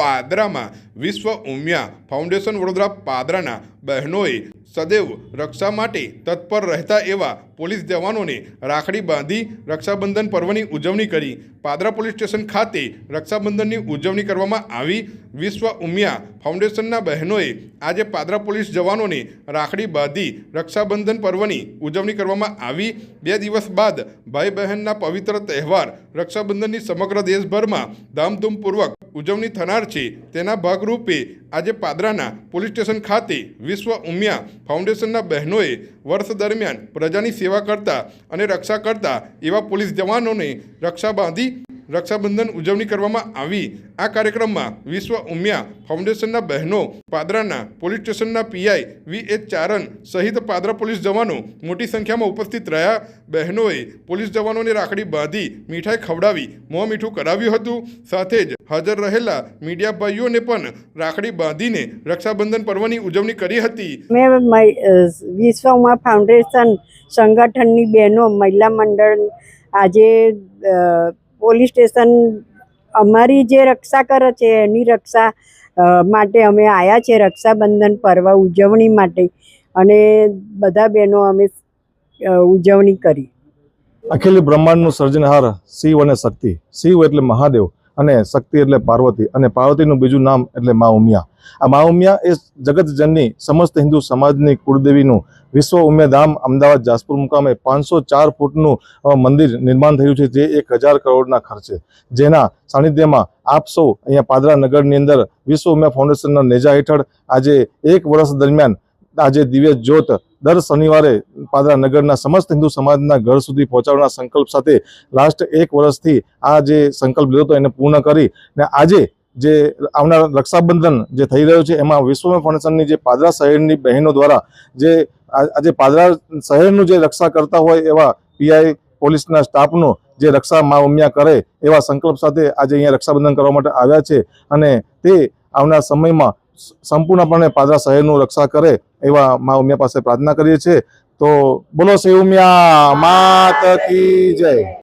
પાદરામાં વિશ્વ ઉમિયા ફાઉન્ડેશન વડોદરા પાદરાના બહેનોએ સદૈવ રક્ષા માટે તત્પર રહેતા એવા પોલીસ જવાનોને રાખડી બાંધી રક્ષાબંધન પર્વની ઉજવણી કરી. પાદરા પોલીસ સ્ટેશન ખાતે રક્ષાબંધનની ઉજવણી કરવામાં આવી. વિશ્વ ઉમિયા ફાઉન્ડેશનના બહેનોએ આજે પાદરા પોલીસ જવાનોને રાખડી બાંધી રક્ષાબંધન પર્વની ઉજવણી કરવામાં આવી. બે દિવસ બાદ ભાઈ બહેનના પવિત્ર તહેવાર રક્ષાબંધનની સમગ્ર દેશભરમાં ધામધૂમપૂર્વક ઉજવણી થનાર છે. તેના ભાગરૂપે આજે પાદરાના પોલીસ સ્ટેશન ખાતે વિશ્વ ઉમિયા ફાઉન્ડેશનના બહેનોએ વર્ષ દરમિયાન પ્રજાની સેવા કરતા અને રક્ષા કરતા એવા પોલીસ જવાનોને રક્ષા બાંધી રક્ષાબંધન ઉજવણી કરવામાં આવી. આ કાર્યક્રમમાં વિશ્વ ઉમિયા ફાઉન્ડેશનના બહેનો, પાદરાના પોલીસ સ્ટેશનના પીઆઈ વી એચ ચારન સહિત પાદરા પોલીસ જવાનો મોટી સંખ્યામાં ઉપસ્થિત રહ્યા. બહેનોએ પોલીસ જવાનોને રાખડી બાંધી, મીઠાઈ ખવડાવી, મોં મીઠું કરાવ્યું હતું. સાથે જ હાજર રહેલા મીડિયા ભાઈઓને પણ રાખડી બાંધીને રક્ષાબંધન પર્વની ઉજવણી કરી હતી. મેં વિશ્વમાં ફાઉન્ડેશન સંગઠનની બહેનો, મહિલા મંડળ, આજે પોલીસ સ્ટેશન અમારી જે રક્ષા કરે છે, એની રક્ષા માટે અમે આવ્યા છે રક્ષાબંધન પર્વ ઉજવણી માટે. અને બધા બહેનો અમે ઉજવણી કરી. અખિલ બ્રહ્માંડનું સર્જનહાર શિવ અને શક્તિ. શિવ એટલે મહાદેવ. અને શક્તિ એટલે પાર્વતી અને પાર્વતીનું બીજું નામ એટલે મા ઉમિયા. આ મા ઉમિયા એ જગતજનની સમસ્ત હિન્દુ સમાજની કુળદેવીનું વિશ્વ ઉમિયા ધામ અમદાવાદ જાસપુર મુકામે પાંચસો ચાર ફૂટનું મંદિર નિર્માણ થયું છે, જે એક હજાર કરોડના ખર્ચે. જેના સાનિધ્યમાં આપ સૌ અહીંયા પાદરા નગરની અંદર વિશ્વ ઉમિયા ફાઉન્ડેશનના નેજા હેઠળ આજે એક વર્ષ દરમિયાન આજે દિવ્ય જ્યોત દર શનિવારે પાદરા નગરના સમસ્ત હિન્દુ સમાજના ઘર સુધી પહોંચાડવાના સંકલ્પ સાથે લાસ્ટ એક વર્ષથી આ જે સંકલ્પ લીધો હતો એને પૂર્ણ કરી ને આજે જે આવનાર રક્ષાબંધન જે થઈ રહ્યું છે, એમાં વિશ્વ ફાઉન્ડેશનની જે પાદરા શહેરની બહેનો દ્વારા જે આજે પાદરા શહેરનું જે રક્ષા કરતા હોય એવા પીઆઈ પોલીસના સ્ટાફનો જે રક્ષા મા ઉમિયા કરે એવા સંકલ્પ સાથે આજે અહીંયા રક્ષાબંધન કરવા માટે આવ્યા છે અને તે આવનાર સમયમાં સંપૂર્ણપણે પાદરા શહેરનું રક્ષા કરે એવા મા ઉમિયા પાસે પ્રાર્થના કરીએ છીએ. તો બોલો, શિવ ઉમિયા, માત કી જય.